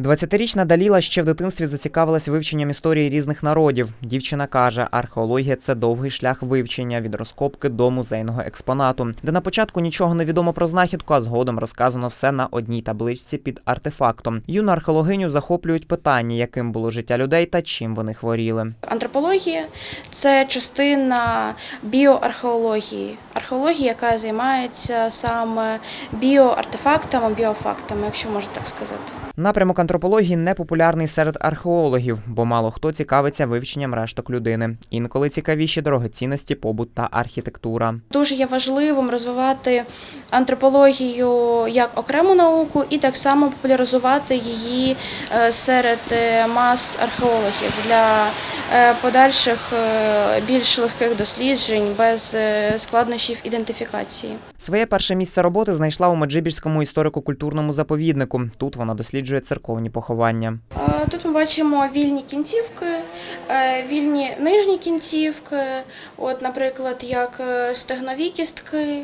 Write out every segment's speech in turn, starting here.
20-річна Даліла ще в дитинстві зацікавилась вивченням історії різних народів. Дівчина каже, археологія це довгий шлях вивчення від розкопки до музейного експонату, де на початку нічого не відомо про знахідку, а згодом розказано все на одній табличці під артефактом. Юну археологиню захоплюють питання, яким було життя людей та чим вони хворіли. Антропологія це частина біоархеології, археології, яка займається саме біоартефактами, біофактами, якщо можна так сказати. Напрямок антропології не популярний серед археологів, бо мало хто цікавиться вивченням решток людини. Інколи цікавіші дорогоцінності, побут та архітектура. Дуже є важливим розвивати антропологію як окрему науку і так само популяризувати її е, серед е, мас археологів для е, подальших більш легких досліджень без складнощів ідентифікації. Своє перше місце роботи знайшла у Меджибірському історико-культурному заповіднику. Тут вона досліджує церковні поховання. Е, Тут ми бачимо вільні кінцівки, е, вільні нижні кінцівки, от, наприклад, як е, стегнові кістки,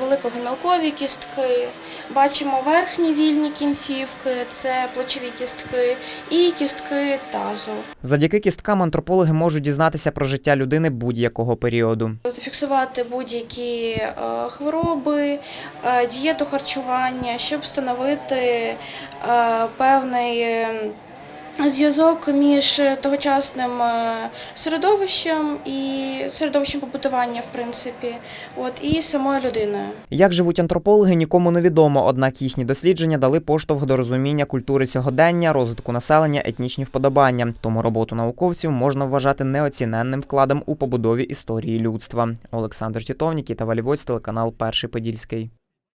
великогомілкові кістки. Бачимо верхні вільні кінцівки, це плечові кістки і кістки тазу. Завдяки кісткам антропологи можуть дізнатися про життя людини будь-якого періоду. Зафіксувати будь-які хвороби, дієту харчування, щоб встановити певний е, зв'язок між тогочасним е, середовищем і середовищем побутування, в принципі, от і самою людиною. Як живуть антропологи, нікому не відомо, однак їхні дослідження дали поштовх до розуміння культури сьогодення, розвитку населення, етнічні вподобання. Тому роботу науковців можна вважати неоціненним вкладом у побудові історії людства. Олександр Тітов, Нікіта Валівоць, телеканал Перший Подільський.